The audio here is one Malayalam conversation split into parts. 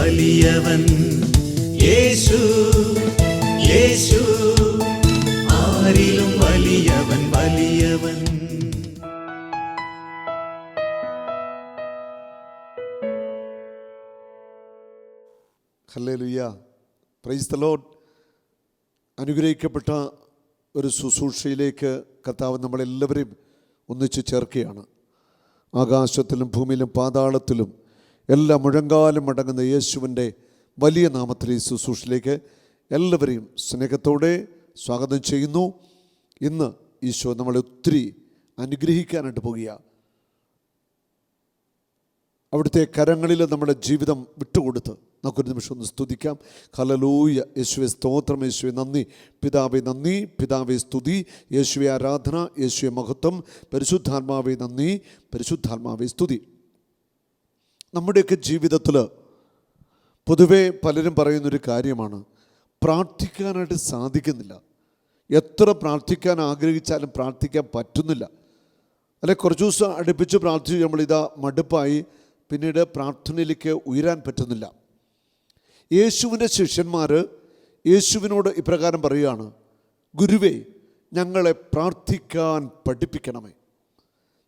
വലിയവൻ യേശു യേശു ആരിലും വലിയവൻ വലിയവൻ. ഹല്ലേലൂയ. പ്രൈസ് ദ ലോഡ് അനുഗ്രഹിക്കപ്പെട്ട ഒരു ശുശ്രൂഷയിലേക്ക് കർത്താവ് നമ്മളെല്ലാവരെയും ഒന്നിച്ച് ചേർക്കുകയാണ്. ആകാശത്തിലും ഭൂമിയിലും പാതാളത്തിലും എല്ലാ മുഴങ്കാലും അടങ്ങുന്ന യേശുവിന്റെ വലിയ നാമത്തിൽ ഈ ശുശ്രൂഷയിലേക്ക് എല്ലാവരെയും സ്നേഹത്തോടെ സ്വാഗതം ചെയ്യുന്നു. ഇന്ന് ഈശോ നമ്മളെ ഒത്തിരി അനുഗ്രഹിക്കാനായിട്ട് പോകുകയാണ് അവിടുത്തെ കരങ്ങളിൽ നമ്മുടെ ജീവിതം വിട്ടുകൊടുത്ത് നമുക്കൊരു നിമിഷം ഒന്ന് സ്തുതിക്കാം. ഹലലൂയ യേശുവെ സ്തോത്രം. യേശുവെ നന്ദി. പിതാവെ നന്ദി. പിതാവെ സ്തുതി. യേശുവെ ആരാധന. യേശുവെ മഹത്വം. പരിശുദ്ധാത്മാവെ നന്ദി. പരിശുദ്ധാത്മാവെ സ്തുതി. നമ്മുടെയൊക്കെ ജീവിതത്തിൽ പൊതുവെ പലരും പറയുന്നൊരു കാര്യമാണ് പ്രാർത്ഥിക്കാനായിട്ട് സാധിക്കുന്നില്ല. എത്ര പ്രാർത്ഥിക്കാൻ ആഗ്രഹിച്ചാലും പ്രാർത്ഥിക്കാൻ പറ്റുന്നില്ല. അല്ലെ കുറച്ച് ദിവസം അടുപ്പിച്ച് പ്രാർത്ഥിച്ച് നമ്മളിതാ മടുപ്പായി പിന്നീട് പ്രാർത്ഥനയിലേക്ക് ഉയരാൻ പറ്റുന്നില്ല. യേശുവിന്റെ ശിഷ്യന്മാർ യേശുവിനോട് ഇപ്രകാരം പറയുകയാണ് ഗുരുവേ ഞങ്ങളെ പ്രാർത്ഥിക്കാൻ പഠിപ്പിക്കണമേ.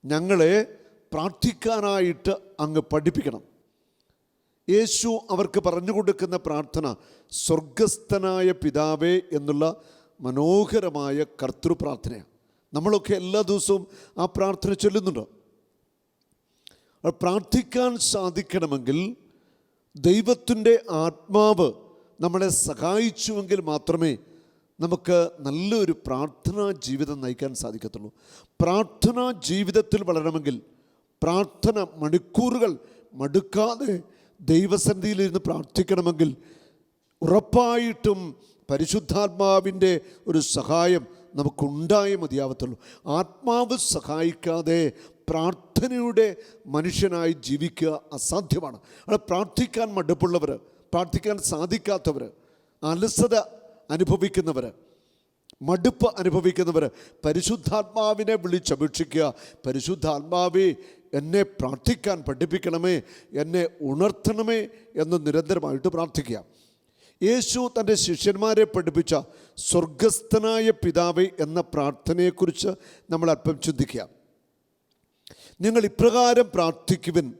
ഞങ്ങളെ പ്രാർത്ഥിക്കാനായിട്ട് അങ്ങ് പഠിപ്പിക്കണം. യേശു അവർക്ക് പറഞ്ഞു കൊടുക്കുന്ന പ്രാർത്ഥന സ്വർഗസ്ഥനായ പിതാവേ എന്നുള്ള മനോഹരമായ കർത്തൃപ്രാർത്ഥനയാണ് നമ്മളൊക്കെ എല്ലാ ദിവസവും ആ പ്രാർത്ഥന ചൊല്ലുന്നുണ്ട്? പ്രാർത്ഥിക്കാൻ സാധിക്കണമെങ്കിൽ ദൈവത്തിന്റെ ആത്മാവ് നമ്മളെ സഹായിച്ചുവെങ്കിൽ മാത്രമേ നമുക്ക് നല്ലൊരു പ്രാർത്ഥനാ ജീവിതം നയിക്കാൻ സാധിക്കത്തുള്ളൂ. പ്രാർത്ഥനാ ജീവിതത്തിൽ വളരണമെങ്കിൽ പ്രാർത്ഥന മണിക്കൂറുകൾ മടുക്കാതെ ദൈവസന്നിധിയിലിരുന്ന് പ്രാർത്ഥിക്കണമെങ്കിൽ ഉറപ്പായിട്ടും പരിശുദ്ധാത്മാവിന്റെ ഒരു സഹായം നമുക്കുണ്ടായേ മതിയാവത്തുള്ളൂ. ആത്മാവ് സഹായിക്കാതെ പ്രാർത്ഥനയുടെ മനുഷ്യനായി ജീവിക്കുക അസാധ്യമാണ്. അത് പ്രാർത്ഥിക്കാൻ മടുപ്പുള്ളവർ പ്രാർത്ഥിക്കാൻ സാധിക്കാത്തവർ അലസത അനുഭവിക്കുന്നവർ മടുപ്പ് അനുഭവിക്കുന്നവർ പരിശുദ്ധാത്മാവിനെ വിളിച്ചപേക്ഷിക്കുക പരിശുദ്ധാത്മാവേ എന്നെ പ്രാർത്ഥിക്കാൻ പഠിപ്പിക്കണമേ എന്നെ ഉണർത്തണമേ എന്ന് നിരന്തരമായിട്ട് പ്രാർത്ഥിക്കുക. യേശു തന്റെ ശിഷ്യന്മാരെ പഠിപ്പിച്ച സ്വർഗസ്ഥനായ പിതാവേ എന്ന പ്രാർത്ഥനയെക്കുറിച്ച് നമ്മൾ അല്പം ചിന്തിക്കുക. നിങ്ങൾ ഇപ്രകാരം പ്രാർത്ഥിക്കുവിൻ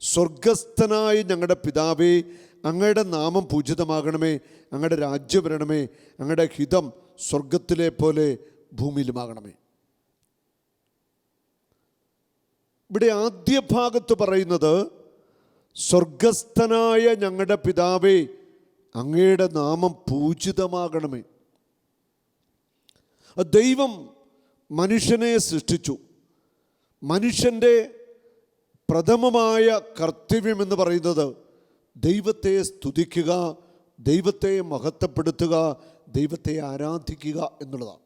സ്വർഗസ്ഥനായ ഞങ്ങളുടെ പിതാവേ അങ്ങയുടെ നാമം പൂജിതമാകണമേ അങ്ങയുടെ രാജ്യം വരണമേ അങ്ങയുടെ ഹിതം സ്വർഗത്തിലെ പോലെ ഭൂമിയിലുമാകണമേ. ഇവിടെ ആദ്യ ഭാഗത്ത് പറയുന്നത് സ്വർഗസ്ഥനായ ഞങ്ങളുടെ പിതാവേ അങ്ങയുടെ നാമം പൂജിതമാകണമേ. ദൈവം മനുഷ്യനെ സൃഷ്ടിച്ചു. മനുഷ്യന്റെ പ്രഥമമായ കർത്തവ്യം എന്ന് പറയുന്നത് ദൈവത്തെ സ്തുതിക്കുക ദൈവത്തെ മഹത്വപ്പെടുത്തുക ദൈവത്തെ ആരാധിക്കുക എന്നുള്ളതാണ്.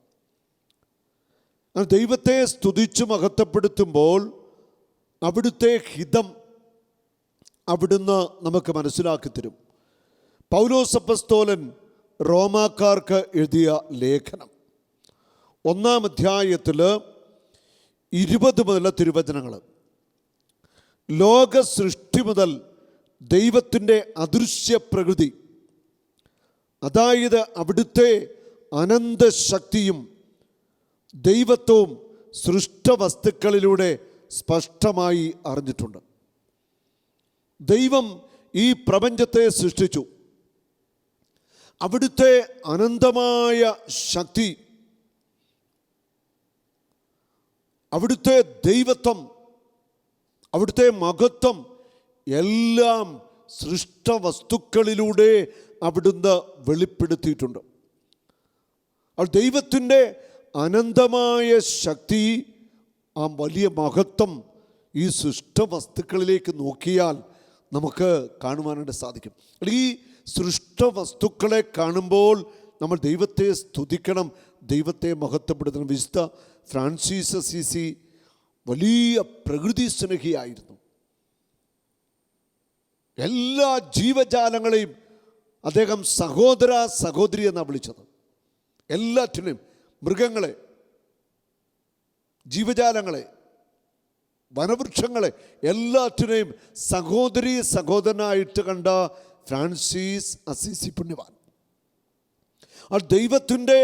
ദൈവത്തെ സ്തുതിച്ച് മഹത്വപ്പെടുത്തുമ്പോൾ അവിടുത്തെ ഹിതം അവിടുന്ന് നമുക്ക് മനസ്സിലാക്കി തരും. പൗലോസപ്പസ്തോലൻ റോമാക്കാർക്ക് എഴുതിയ ലേഖനം. ഒന്നാം അധ്യായത്തിൽ ഇരുപത് മുതൽ തിരുവചനങ്ങൾ ലോക സൃഷ്ടി മുതൽ ദൈവത്തിന്റെ അദൃശ്യ പ്രകൃതി അതായത് അവിടുത്തെ അനന്തശക്തിയും ദൈവത്വവും സൃഷ്ടവസ്തുക്കളിലൂടെ സ്പഷ്ടമായി അറിഞ്ഞിട്ടുണ്ട്. ദൈവം ഈ പ്രപഞ്ചത്തെ സൃഷ്ടിച്ചു. അവിടുത്തെ അനന്തമായ ശക്തി അവിടുത്തെ ദൈവത്വം അവിടുത്തെ മഹത്വം എല്ലാം സൃഷ്ട വസ്തുക്കളിലൂടെ അവിടുന്ന് വെളിപ്പെടുത്തിയിട്ടുണ്ട്. ദൈവത്തിന്റെ അനന്തമായ ശക്തി ആ വലിയ മഹത്വം ഈ സൃഷ്ടവസ്തുക്കളിലേക്ക് നോക്കിയാൽ നമുക്ക് കാണുവാനായിട്ട് സാധിക്കും. ഈ സൃഷ്ടവസ്തുക്കളെ കാണുമ്പോൾ നമ്മൾ ദൈവത്തെ സ്തുതിക്കണം ദൈവത്തെ മഹത്വപ്പെടുത്തണം. വിശുദ്ധ ഫ്രാൻസിസ് സിസി വലിയ പ്രകൃതി സ്നേഹിയായിരുന്നു എല്ലാ ജീവജാലങ്ങളെയും അദ്ദേഹം സഹോദര സഹോദരി എന്നാണ് വിളിച്ചത്. എല്ലാറ്റിനെയും മൃഗങ്ങളെ ജീവജാലങ്ങളെ വനവൃക്ഷങ്ങളെ എല്ലാറ്റിനെയും സഹോദരി സഹോദരനായിട്ട് കണ്ട ഫ്രാൻസിസ് അസീസി പുണ്യവാൻ. ആ ദൈവത്തിന്റെ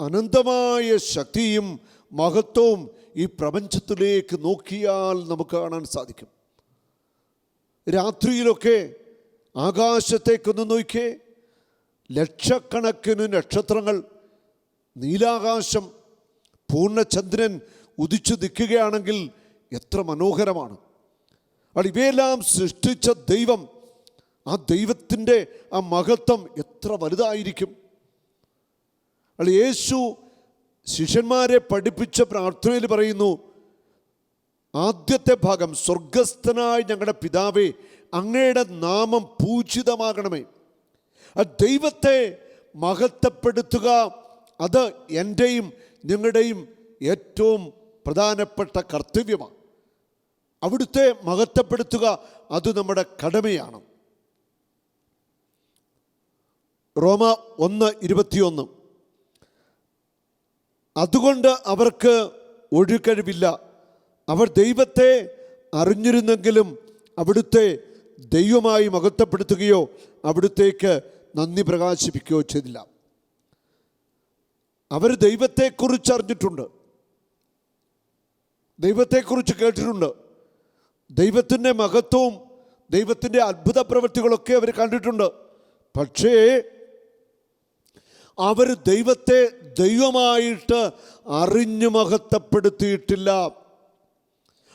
അനന്തമായ ശക്തിയും മഹത്വവും ഈ പ്രപഞ്ചത്തിലേക്ക് നോക്കിയാൽ നമുക്ക് കാണാൻ സാധിക്കും. രാത്രിയിലൊക്കെ ആകാശത്തേക്കൊന്ന് നോക്കിയേ ലക്ഷക്കണക്കിന് നക്ഷത്രങ്ങൾ നീലാകാശം പൂർണചന്ദ്രൻ ഉദിച്ചു നിൽക്കുകയാണെങ്കിൽ എത്ര മനോഹരമാണ്. അപ്പോൾ ഇവയെല്ലാം സൃഷ്ടിച്ച ദൈവം ആ ദൈവത്തിന്റെ ആ മഹത്വം എത്ര വലുതായിരിക്കും. അപ്പോൾ യേശു ശിഷ്യന്മാരെ പഠിപ്പിച്ച പ്രാർത്ഥനയിൽ പറയുന്നു ആദ്യത്തെ ഭാഗം സ്വർഗസ്ഥനായ ഞങ്ങളുടെ പിതാവേ അങ്ങയുടെ നാമം പൂജിതമാകണമേ. ആ ദൈവത്തെ മഹത്വപ്പെടുത്തുക അത് എന്റെയും നിങ്ങളുടെയും ഏറ്റവും പ്രധാനപ്പെട്ട കർത്തവ്യമാണ്. അവിടുത്തെ മഹത്വപ്പെടുത്തുക അത് നമ്മുടെ കടമയാണ്. റോമ ഒന്ന് ഇരുപത്തിയൊന്ന്. അതുകൊണ്ട് അവർക്ക് ഒഴുകഴിവില്ല അവർ ദൈവത്തെ അറിഞ്ഞിരുന്നെങ്കിലും അവിടുത്തെ ദൈവമായി മഹത്വപ്പെടുത്തുകയോ അവിടുത്തേക്ക് നന്ദി പ്രകാശിപ്പിക്കുകയോ ചെയ്തില്ല. അവർ ദൈവത്തെക്കുറിച്ച് അറിഞ്ഞിട്ടുണ്ട് ദൈവത്തെക്കുറിച്ച് കേട്ടിട്ടുണ്ട്. ദൈവത്തിന്റെ മഹത്വവും ദൈവത്തിന്റെ അത്ഭുത പ്രവൃത്തികളൊക്കെ അവർ കണ്ടിട്ടുണ്ട്. പക്ഷേ അവർ ദൈവത്തെ ദൈവമായിട്ട് അറിഞ്ഞു മഹത്വപ്പെടുത്തിയിട്ടില്ല.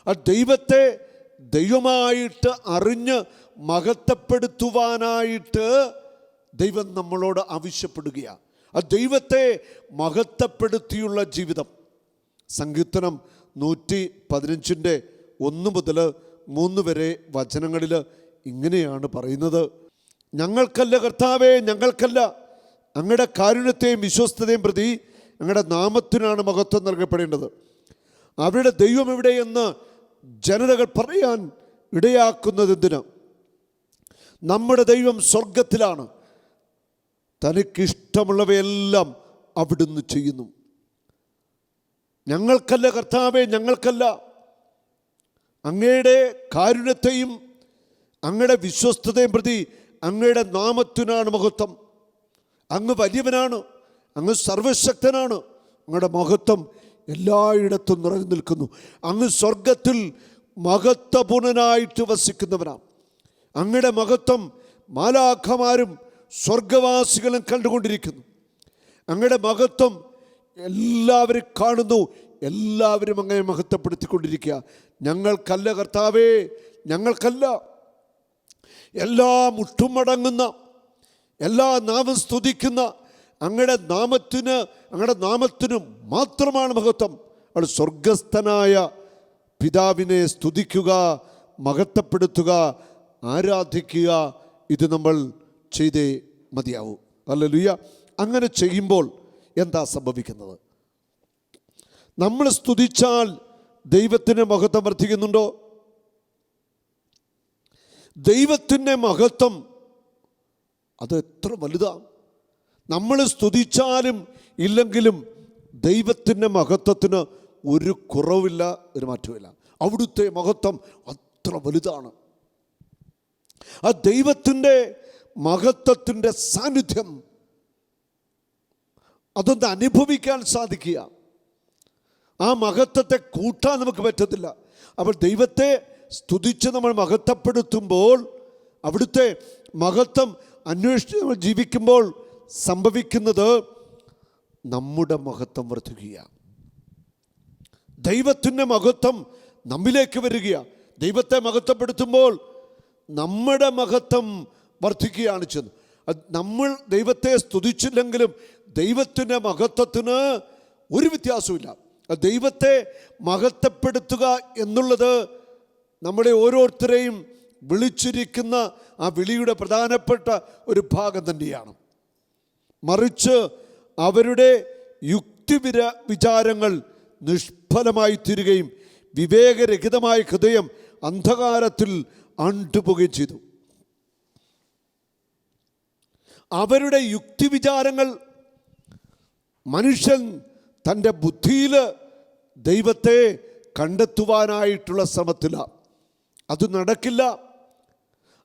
ആ ദൈവത്തെ ദൈവമായിട്ട് അറിഞ്ഞ് മഹത്വപ്പെടുത്തുവാനായിട്ട് ദൈവം നമ്മളോട് ആവശ്യപ്പെടുകയാണ്. ആ ദൈവത്തെ മഹത്വപ്പെടുത്തിയുള്ള ജീവിതം. സങ്കീർത്തനം നൂറ്റി പതിനഞ്ചിന്റെ ഒന്ന് മുതൽ മൂന്ന് വരെ വചനങ്ങളിൽ ഇങ്ങനെയാണ് പറയുന്നത്. ഞങ്ങൾക്കല്ല കർത്താവേ ഞങ്ങൾക്കല്ല. അങ്ങയുടെ കാരുണ്യത്തെയും വിശ്വസ്തതയും പ്രതി അങ്ങയുടെ നാമത്തിനാണ് മഹത്വം നൽകപ്പെടേണ്ടത്. അവരുടെ ദൈവം എവിടെയെന്ന് ജനതകൾ പറയാൻ ഇടയാക്കുന്നത് എന്തിന്? നമ്മുടെ ദൈവം സ്വർഗത്തിലാണ് തനിക്കിഷ്ടമുള്ളവയെല്ലാം അവിടുന്ന് ചെയ്യുന്നു. ഞങ്ങൾക്കല്ല കർത്താവെ ഞങ്ങൾക്കല്ല. അങ്ങയുടെ കാരുണ്യത്തെയും അങ്ങയുടെ വിശ്വസ്തതയും പ്രതി അങ്ങയുടെ നാമത്തിനാണ് മഹത്വം. അങ്ങ് വലിയവനാണ് അങ്ങ് സർവശക്തനാണ്. അങ്ങയുടെ മഹത്വം എല്ലായിടത്തും നിറഞ്ഞു നിൽക്കുന്നു. അങ്ങ് സ്വർഗത്തിൽ മഹത്വപൂർണനായിട്ട് വസിക്കുന്നവനാണ്. അങ്ങയുടെ മഹത്വം മാലാഖമാരും സ്വർഗവാസികളും കണ്ടുകൊണ്ടിരിക്കുന്നു. അങ്ങയുടെ മഹത്വം എല്ലാവരും കാണുന്നു. എല്ലാവരും അങ്ങനെ മഹത്വപ്പെടുത്തിക്കൊണ്ടിരിക്കുക. ഞങ്ങൾക്കല്ല കർത്താവേ ഞങ്ങൾക്കല്ല. എല്ലാ മുട്ടുമടങ്ങുന്ന എല്ലാ നാമം സ്തുതിക്കുന്ന അങ്ങയുടെ നാമത്തിന് അങ്ങയുടെ നാമത്തിന് മാത്രമാണ് മഹത്വം. അവിടെ സ്വർഗസ്ഥനായ പിതാവിനെ സ്തുതിക്കുക മഹത്വപ്പെടുത്തുക ആരാധിക്കുക. ഇത് നമ്മൾ ചെയ്തേ മതിയാവൂ. അല്ലലുയ്യ അങ്ങനെ ചെയ്യുമ്പോൾ എന്താ സംഭവിക്കുന്നത്? നമ്മൾ സ്തുതിച്ചാൽ ദൈവത്തിന്റെ മഹത്വം വർദ്ധിക്കുന്നുണ്ടോ? ദൈവത്തിന്റെ മഹത്വം അത് എത്ര വലുതാണ് നമ്മൾ സ്തുതിച്ചാലും ഇല്ലെങ്കിലും ദൈവത്തിന്റെ മഹത്വത്തിന് ഒരു കുറവില്ല ഒരു മാറ്റമില്ല അവിടുത്തെ മഹത്വം അത്ര വലുതാണ്. ആ ദൈവത്തിന്റെ മഹത്വത്തിന്റെ സാന്നിധ്യം. അതൊന്ന് അനുഭവിക്കാൻ സാധിക്കുക. ആ മഹത്വത്തെ കൂട്ടാൻ നമുക്ക് പറ്റത്തില്ല. അപ്പോൾ ദൈവത്തെ സ്തുതിച്ച് നമ്മൾ മഹത്വപ്പെടുത്തുമ്പോൾ അവിടുത്തെ മഹത്വം അന്വേഷിച്ച് നമ്മൾ ജീവിക്കുമ്പോൾ സംഭവിക്കുന്നത് നമ്മുടെ മഹത്വം വർദ്ധിക്കുക. ദൈവത്തിന്റെ മഹത്വം നമ്മിലേക്ക് വരിക. ദൈവത്തെ മഹത്വപ്പെടുത്തുമ്പോൾ നമ്മുടെ മഹത്വം വർദ്ധിക്കുകയാണ് ചെന്ന് അത് നമ്മൾ ദൈവത്തെ സ്തുതിച്ചില്ലെങ്കിലും ദൈവത്തിന്റെ മഹത്വത്തിന് ഒരു വ്യത്യാസമില്ല ദൈവത്തെ മഹത്വപ്പെടുത്തുക എന്നുള്ളത് നമ്മുടെ ഓരോരുത്തരെയും വിളിച്ചിരിക്കുന്ന ആ വിളിയുടെ പ്രധാനപ്പെട്ട ഒരു ഭാഗം തന്നെയാണ്. മറിച്ച് അവരുടെ യുക്തിവിര വിചാരങ്ങൾ നിഷ്ഫലമായി തീരുകയും വിവേകരഹിതമായ ഹൃദയം അന്ധകാരത്തിൽ അണ്ടുപോകുകയും ചെയ്തു. അവരുടെ യുക്തിവിചാരങ്ങൾ മനുഷ്യൻ തന്റെ ബുദ്ധിയിൽ ദൈവത്തെ കണ്ടെത്തുവാനായിട്ടുള്ള ശ്രമത്തിലാണ് അത് നടക്കില്ല.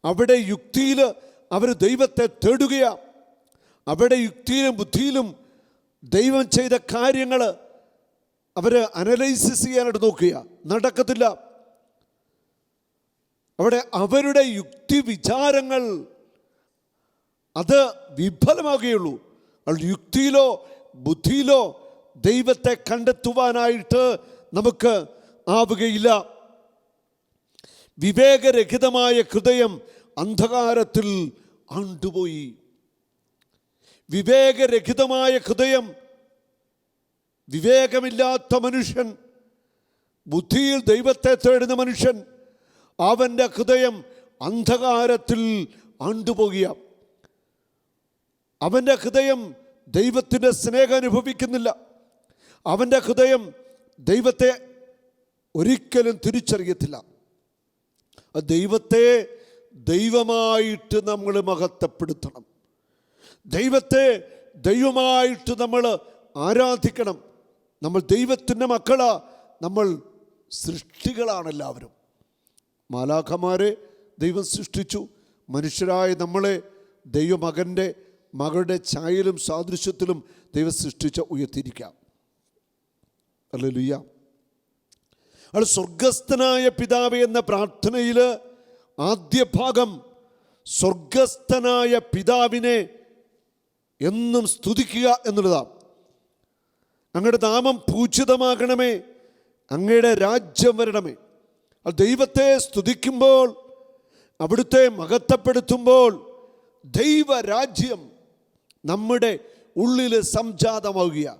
അവിടെ യുക്തിയിൽ അവർ ദൈവത്തെ തേടുകയാണ് അവിടെ യുക്തിയിലും ബുദ്ധിയിലും ദൈവം ചെയ്ത കാര്യങ്ങൾ അവർ അനലൈസിസ് ചെയ്യാനായിട്ട് നോക്കുക നടക്കത്തില്ല. അവിടെ അവരുടെ യുക്തി വിചാരങ്ങൾ അത് വിഫലമാകുകയുള്ളൂ. അതുകൊണ്ട് യുക്തിയിലോ ബുദ്ധിയിലോ ദൈവത്തെ കണ്ടെത്തുവാനായിട്ട് നമുക്ക് ആവുകയില്ല. വിവേകരഹിതമായ ഹൃദയം അന്ധകാരത്തിൽ ആണ്ടുപോയി. വിവേകരഹിതമായ ഹൃദയം വിവേകമില്ലാത്ത മനുഷ്യൻ ബുദ്ധിയിൽ ദൈവത്തെ തേടുന്ന മനുഷ്യൻ അവന്റെ ഹൃദയം അന്ധകാരത്തിൽ ആണ്ടുപോകുക അവന്റെ ഹൃദയം ദൈവത്തിന്റെ സ്നേഹം അനുഭവിക്കുന്നില്ല. അവന്റെ ഹൃദയം ദൈവത്തെ ഒരിക്കലും തിരിച്ചറിയത്തില്ല. ദൈവത്തെ ദൈവമായിട്ട് നമ്മൾ മഹത്വപ്പെടുത്തണം. ദൈവത്തെ ദൈവമായിട്ട് നമ്മൾ ആരാധിക്കണം. നമ്മൾ ദൈവത്തിന്റെ മക്കളാ നമ്മൾ സൃഷ്ടികളാണ് എല്ലാവരും. മാലാഖമാരെ ദൈവം സൃഷ്ടിച്ചു. മനുഷ്യരായ നമ്മളെ ദൈവമകന്റെ മകളുടെ ഛായയിലും സാദൃശ്യത്തിലും ദൈവം സൃഷ്ടിച്ച ഉയർത്തിയിരിക്കാം. അല്ലേ ലുയ്യ അത് സ്വർഗസ്ഥനായ പിതാവ് എന്ന പ്രാർത്ഥനയിൽ ആദ്യ ഭാഗം സ്വർഗസ്ഥനായ പിതാവിനെ എന്നും സ്തുതിക്കുക എന്നുള്ളതാണ് അങ്ങയുടെ നാമം പൂജിതമാകണമേ അങ്ങയുടെ രാജ്യം വരണമേ. ആ ദൈവത്തെ സ്തുതിക്കുമ്പോൾ അവിടുത്തെ മഹത്വപ്പെടുത്തുമ്പോൾ ദൈവരാജ്യം നമ്മുടെ ഉള്ളിൽ സംജാതമാവുക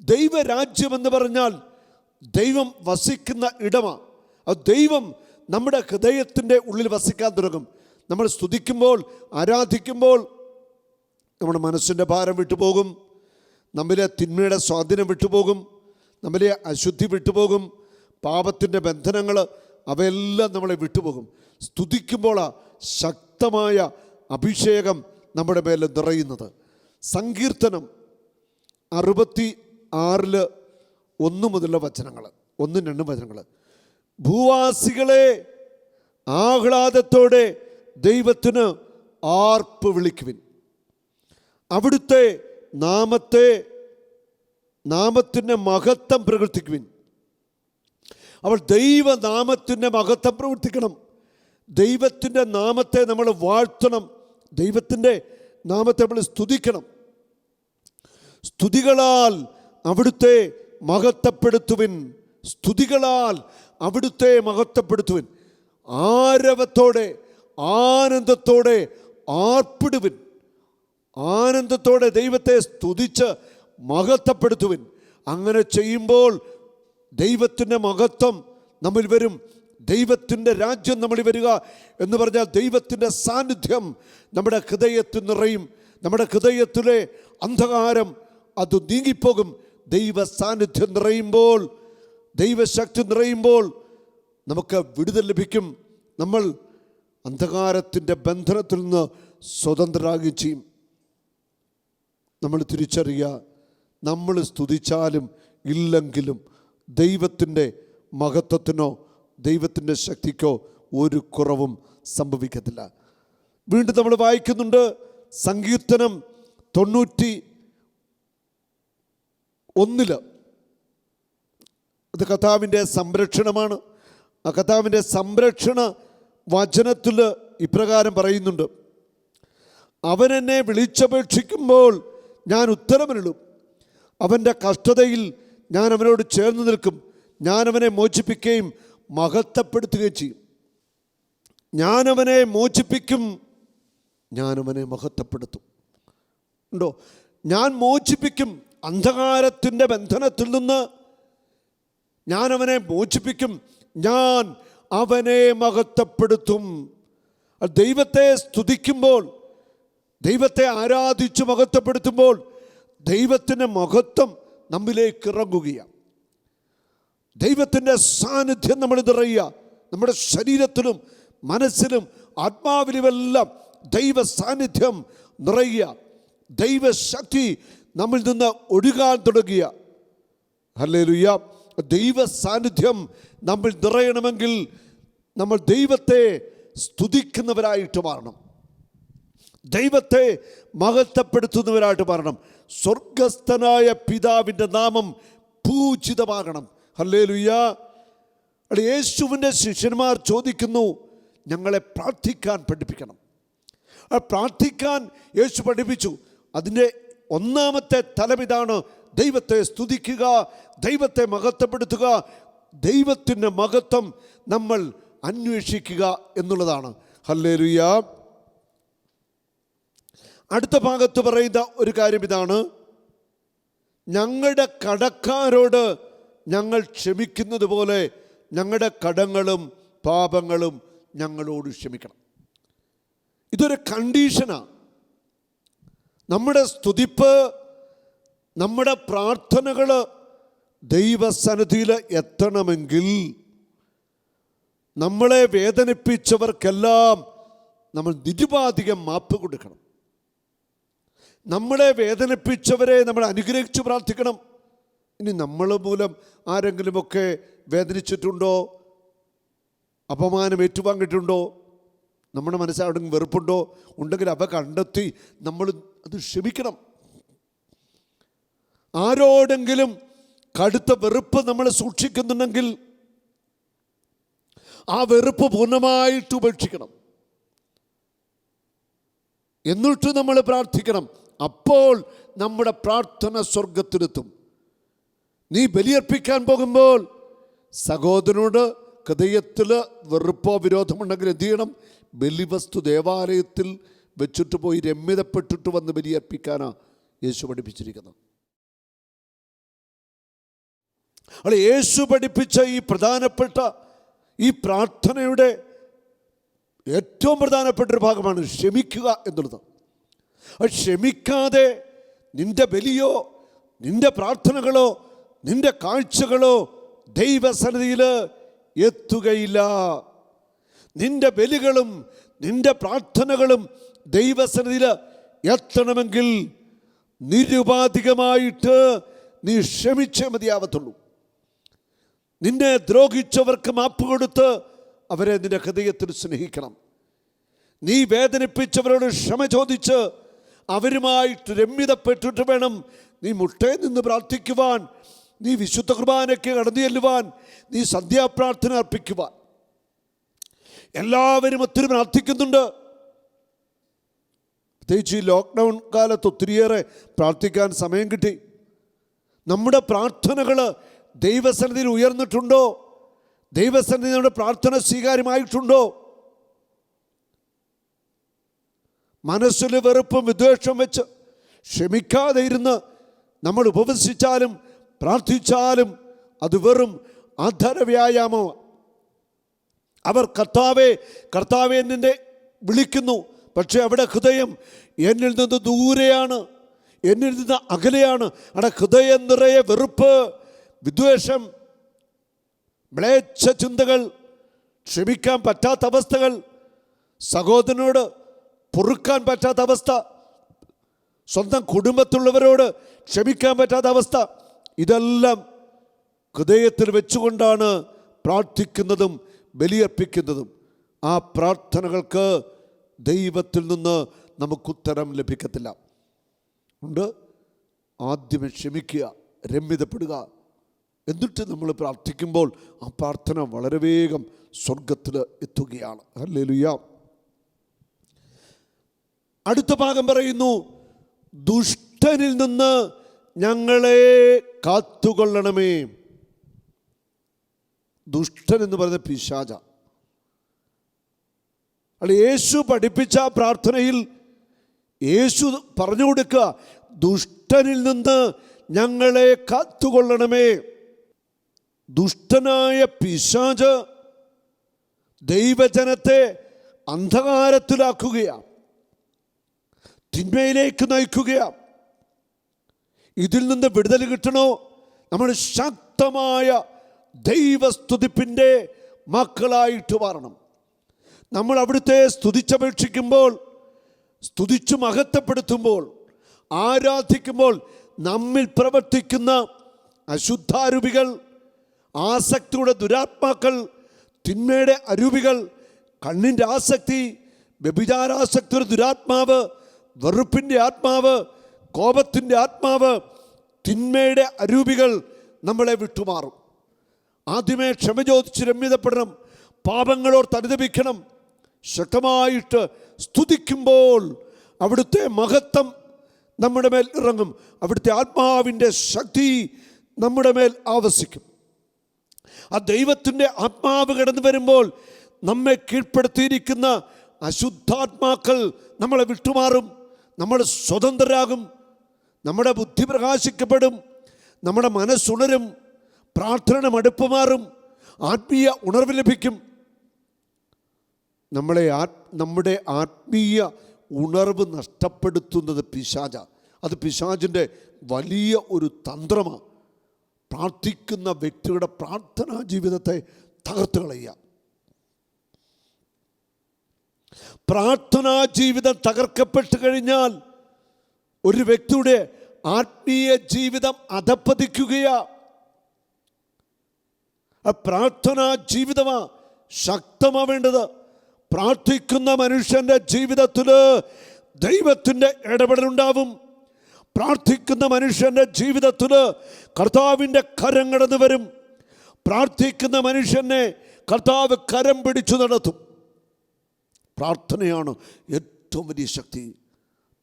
ദൈവരാജ്യം എന്ന് പറഞ്ഞാൽ ദൈവം വസിക്കുന്ന ഇടമാണ് ആ ദൈവം നമ്മുടെ ഹൃദയത്തിന്റെ ഉള്ളിൽ വസിക്കാൻ തുടങ്ങും. നമ്മൾ സ്തുതിക്കുമ്പോൾ ആരാധിക്കുമ്പോൾ നമ്മുടെ മനസ്സിന്റെ ഭാരം വിട്ടുപോകും. നമ്മിലെ തിന്മയുടെ സ്വാധീനം വിട്ടുപോകും. നമ്മിലെ അശുദ്ധി വിട്ടുപോകും. പാപത്തിന്റെ ബന്ധനങ്ങൾ അവയെല്ലാം നമ്മളെ വിട്ടുപോകും. സ്തുതിക്കുമ്പോൾ ശക്തമായ അഭിഷേകം നമ്മുടെ മേലെ നിറയുന്നത്. സങ്കീർത്തനം അറുപത്തി ആറിൽ ഒന്ന് മുതലുള്ള വചനങ്ങൾ ഒന്നും രണ്ടും വചനങ്ങൾ ഭൂവാസികളെ ആഹ്ലാദത്തോടെ ദൈവത്തിന് ആർപ്പ് വിളിക്കുവിൻ. അവിടുത്തെ നാമത്തെ നാമത്തിന്റെ മഹത്വം പ്രവർത്തിക്കുവിൻ അവൾ ദൈവനാമത്തിന്റെ മഹത്വം പ്രവർത്തിക്കണം ദൈവത്തിന്റെ നാമത്തെ നമ്മൾ വാഴ്ത്തണം. ദൈവത്തിന്റെ നാമത്തെ നമ്മൾ സ്തുതിക്കണം. സ്തുതികളാൽ അവിടുത്തെ മഹത്വപ്പെടുത്തുവിൻ. സ്തുതികളാൽ അവിടുത്തെ മഹത്വപ്പെടുത്തുവിൻ. ആരവത്തോടെ ആനന്ദത്തോടെ ആർപ്പിടുവിൻ. ആനന്ദത്തോടെ ദൈവത്തെ സ്തുതിച്ച് മഹത്വപ്പെടുത്തുവിൻ. അങ്ങനെ ചെയ്യുമ്പോൾ ദൈവത്തിന്റെ മഹത്വം നമ്മിൽ വരും. ദൈവത്തിന്റെ രാജ്യം നമ്മൾ വരിക എന്ന് പറഞ്ഞാൽ ദൈവത്തിന്റെ സാന്നിധ്യം നമ്മുടെ ഹൃദയത്തിൽ നിറയും. നമ്മുടെ ഹൃദയത്തിലെ അന്ധകാരം അത് നീങ്ങിപ്പോകും. ദൈവ സാന്നിധ്യം നിറയുമ്പോൾ ദൈവശക്തി നിറയുമ്പോൾ നമുക്ക് വിടുതൽ ലഭിക്കും. നമ്മൾ അന്ധകാരത്തിന്റെ ബന്ധനത്തിൽ നിന്ന് സ്വതന്ത്രരാകുകയും ചെയ്യും. നമ്മൾ തിരിച്ചറിയുക നമ്മൾ സ്തുതിച്ചാലും ഇല്ലെങ്കിലും ദൈവത്തിന്റെ മഹത്വത്തിനോ ദൈവത്തിന്റെ ശക്തിക്കോ ഒരു കുറവും സംഭവിക്കത്തില്ല. വീണ്ടും നമ്മൾ വായിക്കുന്നുണ്ട് സങ്കീർത്തനം തൊണ്ണൂറ്റി ഒന്നിൽ. അത് കഥാവിന്റെ സംരക്ഷണമാണ്. ആ കഥാവിന്റെ സംരക്ഷണ വചനത്തിൽ ഇപ്രകാരം പറയുന്നുണ്ട്. അവൻ എന്നെ വിളിച്ചപേക്ഷിക്കുമ്പോൾ ഞാൻ ഉത്തരമിടും അവന്റെ കഷ്ടതയിൽ ഞാൻ അവനോട് ചേർന്ന് നിൽക്കും. ഞാൻ അവനെ മോചിപ്പിക്കുകയും മഹത്വപ്പെടുത്തുകയും ചെയ്യും. ഞാനവനെ മോചിപ്പിക്കും ഞാനവനെ മഹത്വപ്പെടുത്തും. ഉണ്ടോ? ഞാൻ മോചിപ്പിക്കും അന്ധകാരത്തിന്റെ ബന്ധനത്തിൽ നിന്ന് ഞാൻ അവനെ മോചിപ്പിക്കും ഞാൻ അവനെ മഹത്വപ്പെടുത്തും. ദൈവത്തെ സ്തുതിക്കുമ്പോൾ ദൈവത്തെ ആരാധിച്ച് മഹത്വപ്പെടുത്തുമ്പോൾ ദൈവത്തിന്റെ മഹത്വം നമ്മിലേക്ക് ഇറങ്ങുകയാണ്. ദൈവത്തിന്റെ സാന്നിധ്യം നമ്മൾ നിറയുക നമ്മുടെ ശരീരത്തിലും മനസ്സിലും ആത്മാവിലുമെല്ലാം ദൈവ സാന്നിധ്യം നിറയുക ദൈവശക്തി നമ്മിൽ നിന്ന് ഒഴുകാൻ തുടങ്ങിയ. ഹല്ലേലൂയ. ദൈവ സാന്നിധ്യം നമ്മൾ നിറയണമെങ്കിൽ നമ്മൾ ദൈവത്തെ സ്തുതിക്കുന്നവരായിട്ട് മാറണം. ദൈവത്തെ മഹത്വപ്പെടുത്തുന്നവരായിട്ട് മാറണം. സ്വർഗസ്ഥനായ പിതാവിന്റെ നാമം പൂജിതമാകണം. ഹല്ലേ ലുയ്യ യേശുവിന്റെ ശിഷ്യന്മാർ ചോദിക്കുന്നു ഞങ്ങളെ പ്രാർത്ഥിക്കാൻ പഠിപ്പിക്കണം. ആ പ്രാർത്ഥിക്കാൻ യേശു പഠിപ്പിച്ചു. അതിന്റെ ഒന്നാമത്തെ തലം ഇതാണ് ദൈവത്തെ സ്തുതിക്കുക ദൈവത്തെ മഹത്വപ്പെടുത്തുക ദൈവത്തിന്റെ മഹത്വം നമ്മൾ അന്വേഷിക്കുക എന്നുള്ളതാണ്. ഹല്ലേ ലുയ്യ അടുത്ത ഭാഗത്ത് പറയുന്ന ഒരു കാര്യം ഇതാണ്. ഞങ്ങളുടെ കടക്കാരോട് ഞങ്ങൾ ക്ഷമിക്കുന്നത് പോലെ ഞങ്ങളുടെ കടങ്ങളും പാപങ്ങളും ഞങ്ങളോട് ക്ഷമിക്കണം. ഇതൊരു കണ്ടീഷനാണ് നമ്മുടെ സ്തുതിപ്പ് നമ്മുടെ പ്രാർത്ഥനകൾ ദൈവസന്നിധിയിൽ എത്തണമെങ്കിൽ നമ്മളെ വേദനിപ്പിച്ചവർക്കെല്ലാം നമ്മൾ നിരുപാധികം മാപ്പ് കൊടുക്കണം. നമ്മളെ വേദനിപ്പിച്ചവരെ നമ്മൾ അനുഗ്രഹിച്ചു പ്രാർത്ഥിക്കണം. ഇനി നമ്മൾ മൂലം ആരെങ്കിലുമൊക്കെ വേദനിച്ചിട്ടുണ്ടോ? അപമാനം ഏറ്റുവാങ്ങിയിട്ടുണ്ടോ? നമ്മുടെ അവിടെ വെറുപ്പുണ്ടോ? ഉണ്ടെങ്കിൽ അവ കണ്ടെത്തി നമ്മൾ അത് ക്ഷമിക്കണം. ആരോടെങ്കിലും കടുത്ത വെറുപ്പ് നമ്മൾ സൂക്ഷിക്കുന്നുണ്ടെങ്കിൽ ആ വെറുപ്പ് പൂർണമായിട്ട് ഉപേക്ഷിക്കണം. എന്നിട്ട് നമ്മൾ പ്രാർത്ഥിക്കണം. അപ്പോൾ നമ്മുടെ പ്രാർത്ഥന സ്വർഗത്തിലെത്തും നീ ബലിയർപ്പിക്കാൻ പോകുമ്പോൾ സഹോദരനോട് ഹൃദയത്തിൽ വെറുപ്പോ വിരോധമുണ്ടെങ്കിൽ എന്ത് ചെയ്യണം? ബലിവസ്തു ദേവാലയത്തിൽ വെച്ചിട്ട് പോയി രമ്യതപ്പെട്ടിട്ട് വന്ന് ബലിയർപ്പിക്കാനാ യേശു പഠിപ്പിച്ചിരിക്കുന്നത്. അവിടെ യേശു പഠിപ്പിച്ച ഈ പ്രധാനപ്പെട്ട ഈ പ്രാർത്ഥനയുടെ ഏറ്റവും പ്രധാനപ്പെട്ട ഒരു ഭാഗമാണ് ക്ഷമിക്കുക എന്നുള്ളത്. അത് ക്ഷമിക്കാതെ നിന്റെ ബലിയോ നിന്റെ പ്രാർത്ഥനകളോ നിന്റെ കാഴ്ചകളോ ദൈവസന്നിധിയിൽ എത്തുകയില്ല. നിന്റെ ബലികളും നിന്റെ പ്രാർത്ഥനകളും ദൈവസന്നിധിയിൽ എത്തണമെങ്കിൽ നിരുപാധികമായിട്ട് നീ ക്ഷമിച്ചേ മതിയാവത്തുള്ളൂ. നിന്നെ ദ്രോഹിച്ചവർക്ക് മാപ്പ് കൊടുത്ത് അവരെ നിന്റെ ഹൃദയത്തിൽ സ്നേഹിക്കണം. നീ വേദനിപ്പിച്ചവരോട് ക്ഷമ ചോദിച്ച് അവരുമായിട്ട് രമ്യതപ്പെട്ടിട്ട് വേണം നീ മുട്ടേ നിന്ന് പ്രാർത്ഥിക്കുവാൻ. നീ വിശുദ്ധ കുർബാനയ്ക്ക് കടന്നു ചെല്ലുവാൻ നീ സന്ധ്യാപ്രാർത്ഥന അർപ്പിക്കുവാൻ. എല്ലാവരും ഒത്തിരി പ്രാർത്ഥിക്കുന്നുണ്ട്. പ്രത്യേകിച്ച് ഈ ലോക്ക്ഡൗൺ കാലത്ത് ഒത്തിരിയേറെ പ്രാർത്ഥിക്കാൻ സമയം കിട്ടി. നമ്മുടെ പ്രാർത്ഥനകൾ ദൈവസന്നിധിയിൽ ഉയർന്നിട്ടുണ്ടോ? ദൈവസന്നിധി നമ്മുടെ പ്രാർത്ഥന സ്വീകാര്യമായിട്ടുണ്ടോ? മനസ്സിൽ വെറുപ്പും വിദ്വേഷവും വെച്ച് ക്ഷമിക്കാതെ ഇരുന്ന് നമ്മൾ ഉപവസിച്ചാലും പ്രാർത്ഥിച്ചാലും അത് വെറും അധര വ്യായാമോ അവർ കർത്താവെ കർത്താവെ നിന്നെ വിളിക്കുന്നു. പക്ഷെ അവിടെ ഹൃദയം എന്നിൽ നിന്ന് ദൂരെയാണ്. എന്നിൽ നിന്ന് അകലെയാണ്. അവിടെ ഹൃദയം നിറയെ വെറുപ്പ് വിദ്വേഷം മ്ലേച്ഛ ചിന്തകൾ ക്ഷമിക്കാൻ പറ്റാത്ത അവസ്ഥകൾ സഹോദരനോട് പൊറുക്കാൻ പറ്റാത്ത അവസ്ഥ സ്വന്തം കുടുംബത്തുള്ളവരോട് ക്ഷമിക്കാൻ പറ്റാത്ത അവസ്ഥ ഇതെല്ലാം ഹൃദയത്തിൽ വെച്ചുകൊണ്ടാണ് പ്രാർത്ഥിക്കുന്നതും ബലിയർപ്പിക്കുന്നതും. ആ പ്രാർത്ഥനകൾക്ക് ദൈവത്തിൽ നിന്ന് നമുക്കുത്തരം ലഭിക്കത്തില്ല. ഉണ്ട്. ആദ്യമേ ക്ഷമിക്കുക രമ്യതപ്പെടുക. എന്നിട്ട് നമ്മൾ പ്രാർത്ഥിക്കുമ്പോൾ ആ പ്രാർത്ഥന വളരെ വേഗം സ്വർഗത്തിൽ എത്തുകയാണ്. ഹല്ലേലൂയ. അടുത്ത ഭാഗം പറയുന്നു ദുഷ്ടനിൽ നിന്ന് ഞങ്ങളെ കാത്തുകൊള്ളണമേ. ദുഷ്ടൻ എന്ന് പറയുന്ന പിശാച. അല്ല യേശു പഠിപ്പിച്ച പ്രാർത്ഥനയിൽ യേശു പറഞ്ഞു കൊടുക്കുക ദുഷ്ടനിൽ നിന്ന് ഞങ്ങളെ കാത്തുകൊള്ളണമേ. ദുഷ്ടനായ പിശാച് ദൈവജനത്തെ അന്ധകാരത്തിലാക്കുകയാണ്. തിന്മയിലേക്ക് നയിക്കുകയാണ്. ഇതിൽ നിന്ന് വിടുതൽ കിട്ടണോ? നമ്മൾ ശക്തമായ ദൈവസ്തുതിപ്പിന്റെ മക്കളായിട്ട് മാറണം. നമ്മൾ അവിടുത്തെ സ്തുതിച്ചപേക്ഷിക്കുമ്പോൾ സ്തുതിച്ചു മഹത്വപ്പെടുത്തുമ്പോൾ ആരാധിക്കുമ്പോൾ നമ്മിൽ പ്രവർത്തിക്കുന്ന അശുദ്ധാരൂപികൾ ആസക്തിയുടെ ദുരാത്മാക്കൾ തിന്മയുടെ അരൂപികൾ കണ്ണിന്റെ ആസക്തി വ്യഭിചാരാസക്തിയുടെ ദുരാത്മാവ് വെറുപ്പിന്റെ ആത്മാവ് കോപത്തിന്റെ ആത്മാവ് തിന്മയുടെ അരൂപികൾ നമ്മളെ വിട്ടുമാറും. ആദ്യമേ ക്ഷമ ചോദിച്ച് രമ്യതപ്പെടണം. പാപങ്ങളോർ തരിതപിക്കണം. ശക്തമായിട്ട് സ്തുതിക്കുമ്പോൾ അവിടുത്തെ മഹത്വം നമ്മുടെ മേൽ ഇറങ്ങും. അവിടുത്തെ ആത്മാവിന്റെ ശക്തി നമ്മുടെ മേൽ ആവസിക്കും. ആ ദൈവത്തിന്റെ ആത്മാവ് കടന്നു വരുമ്പോൾ നമ്മെ കീഴ്പ്പെടുത്തിയിരിക്കുന്ന അശുദ്ധാത്മാക്കൾ നമ്മളെ വിട്ടുമാറും. നമ്മൾ സ്വതന്ത്രരാകും. നമ്മുടെ ബുദ്ധി പ്രകാശിക്കപ്പെടും നമ്മുടെ മനസ്സുണരും പ്രാർത്ഥന മടുപ്പ് മാറും ആത്മീയ ഉണർവ് ലഭിക്കും. നമ്മളെ ആ നമ്മുടെ ആത്മീയ ഉണർവ് നഷ്ടപ്പെടുത്തുന്നത് പിശാച. അത് പിശാചിന്റെ വലിയ ഒരു തന്ത്രമാണ് പ്രാർത്ഥിക്കുന്ന വ്യക്തിയുടെ പ്രാർത്ഥനാ ജീവിതത്തെ തകർത്ത് കളയുക. പ്രാർത്ഥനാ ജീവിതം തകർക്കപ്പെട്ട് കഴിഞ്ഞാൽ ഒരു വ്യക്തിയുടെ ആത്മീയ ജീവിതം അധപ്പതിക്കുകയാ. പ്രാർത്ഥനാ ജീവിതമാ ശക്തമാവേണ്ടത് പ്രാർത്ഥിക്കുന്ന മനുഷ്യന്റെ ജീവിതത്തിൽ ദൈവത്തിന്റെ ഇടപെടലുണ്ടാവും. പ്രാർത്ഥിക്കുന്ന മനുഷ്യന്റെ ജീവിതത്തിൽ കർത്താവിന്റെ കരം കടന്നു വരും. പ്രാർത്ഥിക്കുന്ന മനുഷ്യനെ കർത്താവ് കരം പിടിച്ചു നടത്തും. പ്രാർത്ഥനയാണ് ഏറ്റവും വലിയ ശക്തി.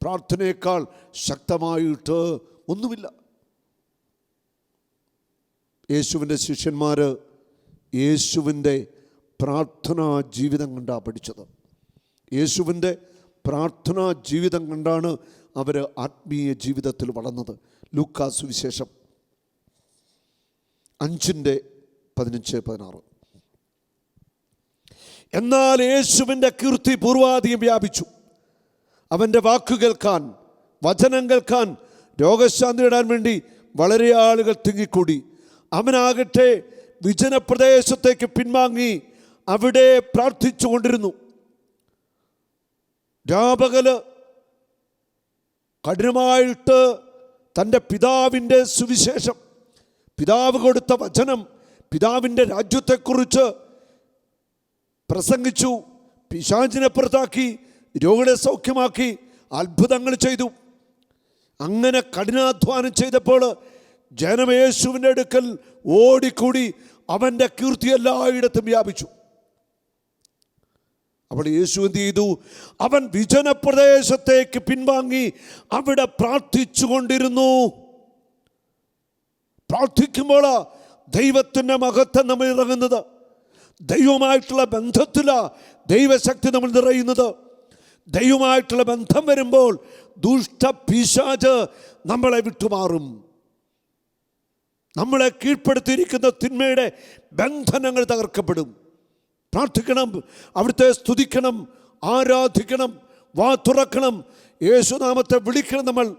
പ്രാർത്ഥനയേക്കാൾ ശക്തമായിട്ട് ഒന്നുമില്ല. യേശുവിന്റെ ശിഷ്യന്മാർ യേശുവിന്റെ പ്രാർത്ഥനാ ജീവിതം കണ്ടാണ് പഠിച്ചത്. യേശുവിന്റെ പ്രാർത്ഥനാ ജീവിതം കണ്ടാണ് അവർ ആത്മീയ ജീവിതത്തിൽ വളർന്നത്. ലൂക്കാ സുവിശേഷം അഞ്ചിന്റെ പതിനഞ്ച് പതിനാറ്. എന്നാൽ യേശുവിന്റെ കീർത്തി പൂർവാധികം വ്യാപിച്ചു. അവന്റെ വാക്കു കേൾക്കാൻ വചനം കേൾക്കാൻ രോഗശാന്തി ഇടാൻ വേണ്ടി വളരെ ആളുകൾ തിങ്ങിക്കൂടി. അവനാകട്ടെ വിജനപ്രദേശത്തേക്ക് പിൻവാങ്ങി അവിടെ പ്രാർത്ഥിച്ചു കൊണ്ടിരുന്നു. രാപകൽ കഠിനമായിട്ട് തന്റെ പിതാവിന്റെ സുവിശേഷം പിതാവ് കൊടുത്ത വചനം പിതാവിന്റെ രാജ്യത്തെക്കുറിച്ച് പ്രസംഗിച്ചു പിശാചിനെ പുറത്താക്കി രോഗികളെ സൗഖ്യമാക്കി അത്ഭുതങ്ങൾ ചെയ്തു. അങ്ങനെ കഠിനാധ്വാനം ചെയ്തപ്പോൾ ജനമേശുവിന്റെ അടുക്കൽ ഓടിക്കൂടി അവന്റെ കീർത്തി എല്ലായിടത്തും വ്യാപിച്ചു. അപ്പോൾ യേശു എന്ത് ചെയ്തു? അവൻ വിജനപ്രദേശത്തേക്ക് പിൻവാങ്ങി അവിടെ പ്രാർത്ഥിച്ചു കൊണ്ടിരുന്നു. പ്രാർത്ഥിക്കുമ്പോൾ ദൈവത്തിന്റെ മഹത്വം നമ്മൾ ഇറങ്ങുന്നത്. ദൈവമായിട്ടുള്ള ബന്ധത്തിലാണ് ദൈവശക്തി നമ്മൾ നിറയുന്നത്. ദൈവമായിട്ടുള്ള ബന്ധം വരുമ്പോൾ ദുഷ്ട പിശാജ് നമ്മളെ വിട്ടുമാറും. നമ്മളെ കീഴ്പ്പെടുത്തിയിരിക്കുന്ന തിന്മയുടെ ബന്ധനങ്ങൾ തകർക്കപ്പെടും. പ്രാർത്ഥിക്കണം അവിടുത്തെ സ്തുതിക്കണം ആരാധിക്കണം വാ തുറക്കണം. യേശുനാമത്തെ വിളിക്കണം നമ്മൾ.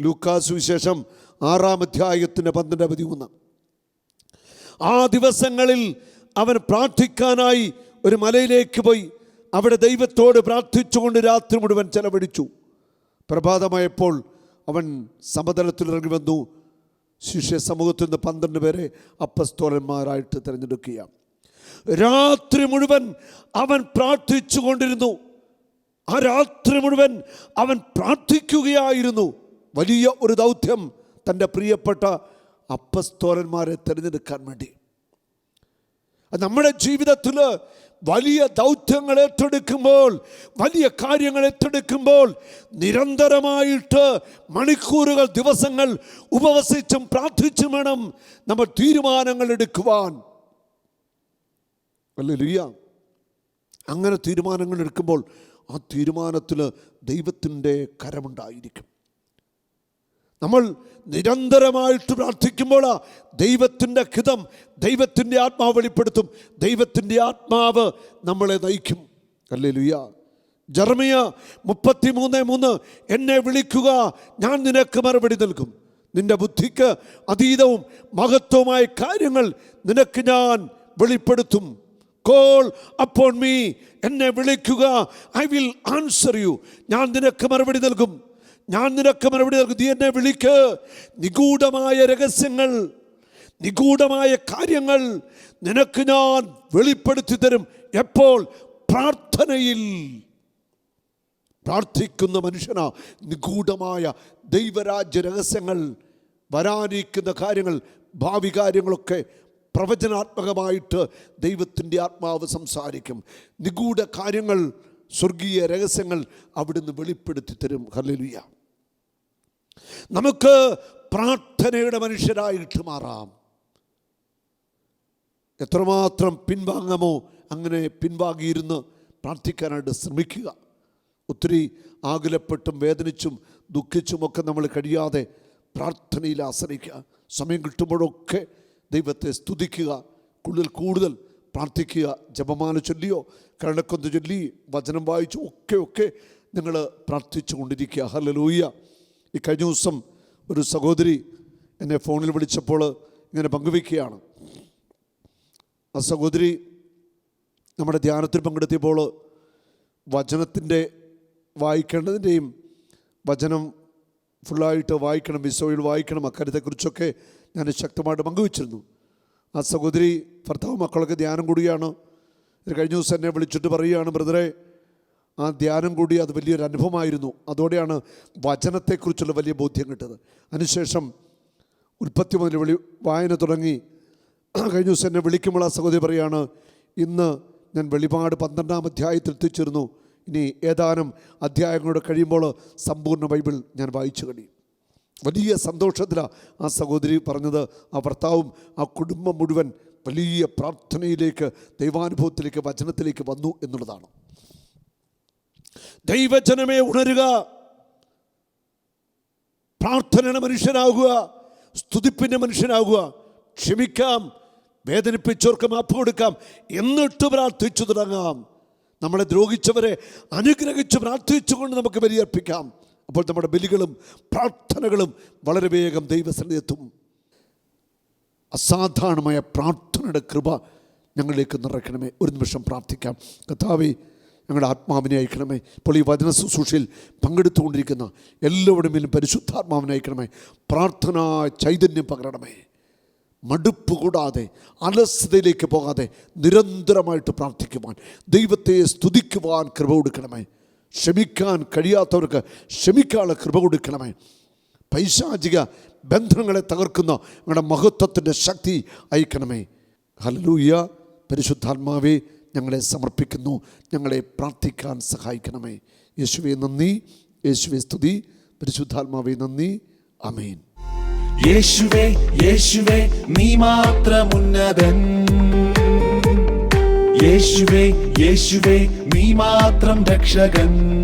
ലൂക്കാസ് വിശേഷം ആറാം അധ്യായത്തിന്റെ പന്ത്രണ്ട് പതിമൂന്ന്. ആ ദിവസങ്ങളിൽ അവൻ പ്രാർത്ഥിക്കാനായി ഒരു മലയിലേക്ക് പോയി. അവിടെ ദൈവത്തോട് പ്രാർത്ഥിച്ചുകൊണ്ട് രാത്രി മുഴുവൻ ചെലവഴിച്ചു. പ്രഭാതമായപ്പോൾ അവൻ സമതലത്തിൽ ഇറങ്ങി വന്നു. ശിഷ്യ സമൂഹത്തിൽ നിന്ന് പന്ത്രണ്ട് പേരെ അപ്പസ്തോലന്മാരായിട്ട് തിരഞ്ഞെടുക്കുക രാത്രി മുഴുവൻ അവൻ പ്രാർത്ഥിച്ചു കൊണ്ടിരുന്നു ആ രാത്രി മുഴുവൻ അവൻ പ്രാർത്ഥിക്കുകയായിരുന്നു. വലിയ ഒരു ദൗത്യം തന്റെ പ്രിയപ്പെട്ട അപ്പസ്തോലന്മാരെ തിരഞ്ഞെടുക്കാൻ വേണ്ടി. നമ്മുടെ ജീവിതത്തിൽ വലിയ ദൗത്യങ്ങൾ ഏറ്റെടുക്കുമ്പോൾ വലിയ കാര്യങ്ങൾ ഏറ്റെടുക്കുമ്പോൾ നിരന്തരമായിട്ട് മണിക്കൂറുകൾ ദിവസങ്ങൾ ഉപവസിച്ചും പ്രാർത്ഥിച്ചും വേണം നമ്മൾ തീരുമാനങ്ങൾ എടുക്കുവാൻ. അല്ലേ അങ്ങനെ തീരുമാനങ്ങൾ എടുക്കുമ്പോൾ ആ തീരുമാനത്തിൽ ദൈവത്തിന്റെ കരമുണ്ടായിരിക്കും. നമ്മൾ നിരന്തരമായിട്ട് പ്രാർത്ഥിക്കുമ്പോൾ ദൈവത്തിന്റെ ഹിതം ദൈവത്തിന്റെ ആത്മാവ് വെളിപ്പെടുത്തും. ദൈവത്തിന്റെ ആത്മാവ് നമ്മളെ നയിക്കും. അല്ലേ ലുയ്യ ജർമിയ മുപ്പത്തി മൂന്ന് മൂന്ന് എന്നെ വിളിക്കുക ഞാൻ നിനക്ക് മറുപടി നൽകും. നിന്റെ ബുദ്ധിക്ക് അതീതവും മഹത്വമായ കാര്യങ്ങൾ നിനക്ക് ഞാൻ വെളിപ്പെടുത്തും. കോൾ അപ്പോൺ മീ എന്നെ വിളിക്കുക. ഐ വിൽ ആൻസർ യു ഞാൻ നിനക്ക് മറുപടി നൽകും. ഞാൻ നിനക്ക് മറുപടി നൽകും നീ എന്നെ വിളിക്ക്. നിഗൂഢമായ രഹസ്യങ്ങൾ നിഗൂഢമായ കാര്യങ്ങൾ നിനക്ക് ഞാൻ വെളിപ്പെടുത്തി തരും. എപ്പോൾ? പ്രാർത്ഥനയിൽ. പ്രാർത്ഥിക്കുന്ന മനുഷ്യനാ നിഗൂഢമായ ദൈവരാജ്യ രഹസ്യങ്ങൾ വരാനിരിക്കുന്ന കാര്യങ്ങൾ ഭാവി കാര്യങ്ങളൊക്കെ പ്രവചനാത്മകമായിട്ട് ദൈവത്തിന്റെ ആത്മാവ് സംസാരിക്കും. നിഗൂഢ കാര്യങ്ങൾ സ്വർഗീയ രഹസ്യങ്ങൾ അവിടുന്ന് വെളിപ്പെടുത്തി തരും. ഹല്ലേലൂയ. നമുക്ക് പ്രാർത്ഥനയുടെ മനുഷ്യരായിട്ട് മാറാം. എത്രമാത്രം പിൻവാങ്ങമോ അങ്ങനെ പിൻവാങ്ങിയിരുന്ന് പ്രാർത്ഥിക്കാനായിട്ട് ശ്രമിക്കുക. ഒത്തിരി ആകുലപ്പെട്ടും വേദനിച്ചും ദുഃഖിച്ചുമൊക്കെ നമ്മൾ കഴിയാതെ പ്രാർത്ഥനയിൽ ആശ്രയിക്കുക. സമയം കിട്ടുമ്പോഴൊക്കെ ദൈവത്തെ സ്തുതിക്കുക. കൂടുതൽ കൂടുതൽ പ്രാർത്ഥിക്കുക. ജപമാല ചൊല്ലിയോ കരണക്കൊന്ത് ചൊല്ലി വചനം വായിച്ചു ഒക്കെ ഒക്കെ നിങ്ങൾ പ്രാർത്ഥിച്ചു കൊണ്ടിരിക്കുക ഹലലൂയ്യ ഈ കഴിഞ്ഞ ദിവസം ഒരു സഹോദരി എന്നെ ഫോണിൽ വിളിച്ചപ്പോൾ ഇങ്ങനെ പങ്കുവയ്ക്കുകയാണ് ആ സഹോദരി നമ്മുടെ ധ്യാനത്തിൽ പങ്കെടുത്തിയപ്പോൾ വചനത്തിന്റെ വായിക്കേണ്ടതിന്റെയും വചനം ഫുള്ളായിട്ട് വായിക്കണം വിസോയിൽ വായിക്കണം അക്കാര്യത്തെക്കുറിച്ചൊക്കെ ഞാൻ ശക്തമായിട്ട് പങ്കുവച്ചിരുന്നു. ആ സഹോദരി ഭർത്താവ് മക്കളൊക്കെ ധ്യാനം കൂടുകയാണ്. കഴിഞ്ഞ ദിവസം എന്നെ വിളിച്ചിട്ട് പറയുകയാണ് ബ്രദറെ ആ ധ്യാനം കൂടി അത് വലിയൊരു അനുഭവമായിരുന്നു. അതോടെയാണ് വചനത്തെക്കുറിച്ചുള്ള വലിയ ബോധ്യം കിട്ടത് അതിനുശേഷം ഉൽപ്പത്തി മുതൽ വിളി വായന തുടങ്ങി. കഴിഞ്ഞ ദിവസം എന്നെ വിളിക്കുമ്പോൾ ആ സഹോദരി പറയാണ് ഇന്ന് ഞാൻ വെളിപാട് പന്ത്രണ്ടാം അധ്യായത്തിൽ എത്തിച്ചിരുന്നു ഇനി ഏതാനും അധ്യായങ്ങളോട് കഴിയുമ്പോൾ സമ്പൂർണ ബൈബിൾ ഞാൻ വായിച്ചു കഴിയും. വലിയ സന്തോഷത്തിലാണ് ആ സഹോദരി പറഞ്ഞത്. ആ ഭർത്താവും ആ കുടുംബം മുഴുവൻ വലിയ പ്രാർത്ഥനയിലേക്ക് ദൈവാനുഭവത്തിലേക്ക് വചനത്തിലേക്ക് വന്നു എന്നുള്ളതാണ്. ദൈവജനമേ ഉണരുക. പ്രാർത്ഥനയുടെ മനുഷ്യനാകുക. സ്തുതിപ്പിന്റെ മനുഷ്യനാകുക. ക്ഷമിക്കാം. വേദനിപ്പിച്ചവർക്ക് മാപ്പ് കൊടുക്കാം. എന്നിട്ട് പ്രാർത്ഥിച്ചു തുടങ്ങാം. നമ്മളെ ദ്രോഹിച്ചവരെ അനുഗ്രഹിച്ച് പ്രാർത്ഥിച്ചുകൊണ്ട് നമുക്ക് ബലിയർപ്പിക്കാം. അപ്പോൾ നമ്മുടെ ബലികളും പ്രാർത്ഥനകളും വളരെ വേഗം ദൈവസന്നിധി എത്തും അസാധാരണമായ പ്രാർത്ഥനയുടെ കൃപ ഞങ്ങളിലേക്ക് നിറയ്ക്കണമേ. ഒരു നിമിഷം പ്രാർത്ഥിക്കാം. കഥാവേ ഞങ്ങളുടെ ആത്മാവിനെ അയക്കണമേ. ഇപ്പോൾ ഈ വചന ശുശ്രൂഷയിൽ പങ്കെടുത്തുകൊണ്ടിരിക്കുന്ന എല്ലാവരുടെ മേലും പരിശുദ്ധാത്മാവിനെ അയക്കണമേ. പ്രാർത്ഥനാ ചൈതന്യം പകരണമേ. മടുപ്പ് കൂടാതെ അലസതയിലേക്ക് പോകാതെ നിരന്തരമായിട്ട് പ്രാർത്ഥിക്കുവാൻ ദൈവത്തെ സ്തുതിക്കുവാൻ കൃപ കൊടുക്കണമേ. ക്ഷമിക്കാൻ കഴിയാത്തവർക്ക് ക്ഷമിക്കാനുള്ള കൃപ കൊടുക്കണമേ. പൈശാചിക ബന്ധനങ്ങളെ തകർക്കുന്ന ഞങ്ങളുടെ മഹത്വത്തിന്റെ ശക്തി അയക്കണമേ. ഹലലൂയ പരിശുദ്ധാത്മാവെ ഞങ്ങളെ സമർപ്പിക്കുന്നു. ഞങ്ങളെ പ്രാർത്ഥിക്കാൻ സഹായിക്കണമേ. യേശുവെ നന്ദി. യേശുവെ സ്തുതി. പരിശുദ്ധാത്മാവെ നന്ദി. അമേൻ യേശുവേ യേശുവേ നീ മാത്രമുന്നതൻ. യേശുവേ യേശുവേ നീ മാത്രം രക്ഷകൻ.